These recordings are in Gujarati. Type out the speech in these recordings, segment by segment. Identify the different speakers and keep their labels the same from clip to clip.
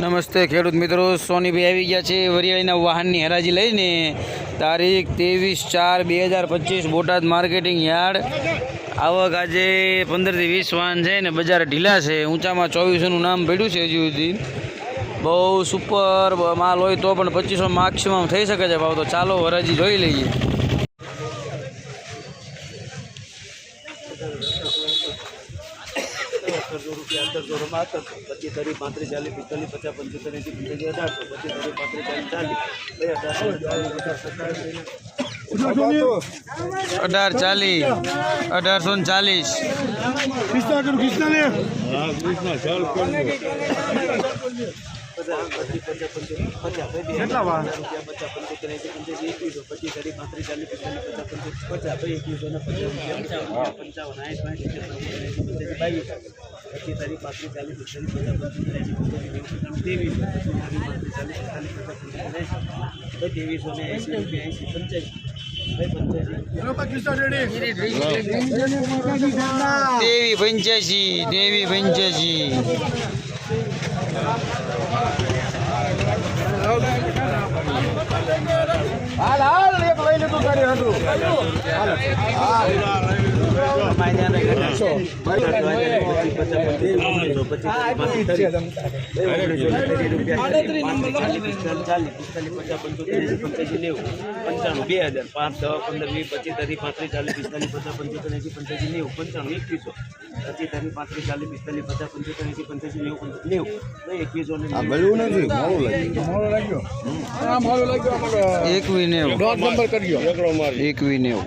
Speaker 1: નમસ્તે ખેડૂત મિત્રો, સોનીભાઈ આવી ગયા છે વરિયાળીના વાહનની હરાજી લઈને. તારીખ ત્રેવીસ ચાર બે હજાર પચીસ, બોટાદ માર્કેટિંગ યાર્ડ. આવક આજે પંદરથી વીસ વાહન છે ને બજાર ઢીલા છે. ઊંચામાં ચોવીસોનું નામ પડ્યું છે હજુ સુધી. બહુ સુપર માલ હોય તો પણ પચીસો મેક્સિમમ થઈ શકે છે ભાવ. તો ચાલો હરાજી જોઈ લઈએ.
Speaker 2: સત્તરસો રૂપિયા અઢારસો રૂપિયા સત્તરસો પચીસ તરી પાંત્રીસ ચાલીસ પિસ્તાલીસ પચાસ પંચોતેર એસી પંચોતેર અઢારસો પચીસ તરી પાંત્રીસ ચાલીસ ચાલીસ બે અઢારસો ચાલીસ પચાસ સત્તાવીસ
Speaker 1: અઢાર ચાલીસ અઢારસો ને ચાલીસ
Speaker 2: પચાસ પચીસ પચાસ પંચોતેર પચાસ કેટલા વાર રૂપિયા પચાસ પંચોતેર એંસી પંચ્યાસી એકવીસો પચીસ તારીખ પાંત્રીસ ચાલીસ પિસ્તાલીસ પચાસ પંચોતેર પચાસ ભાઈ એકવીસો ને પચાસ રૂપિયા પંચાવન પચીસ તારીખ પાંત્રીસ ચાલીસ પિસ્તાલીસ પચાસ પંચોતેર ત્રેવીસ પાંત્રીસ ચાલીસ પિસ્તાલીસ પચાસ ભાઈ ત્રેવીસો ને એંસી રૂપિયા એંસી પંચ્યાસી ભાઈ પંચ્યાસી
Speaker 1: તેવી પંચ્યાસી કર્યું પંચ્યાસી
Speaker 2: પંચાણું બે હજાર પાંચ દસ પંદર વીસ પચીસ તારીખ પાંત્રીસ ચાલીસ પિસ્તાલીસ પચાસ પંચોતેર એંસી પંચ્યાસી નેવું. પંચાણું એકવીસો પચીસ તારીખ પાંત્રીસ ચાલીસ પિસ્તાલીસ પચાસ પંચોતેર એંસી પંચ્યાસી નેવું પંચ- નેવું એકવીસો
Speaker 1: એકવી નેવું એકવી નેવું.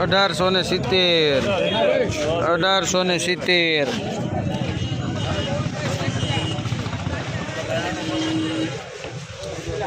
Speaker 2: અઢારસો
Speaker 1: ને સિત્તેર. અઢારસો ને સિત્તેર.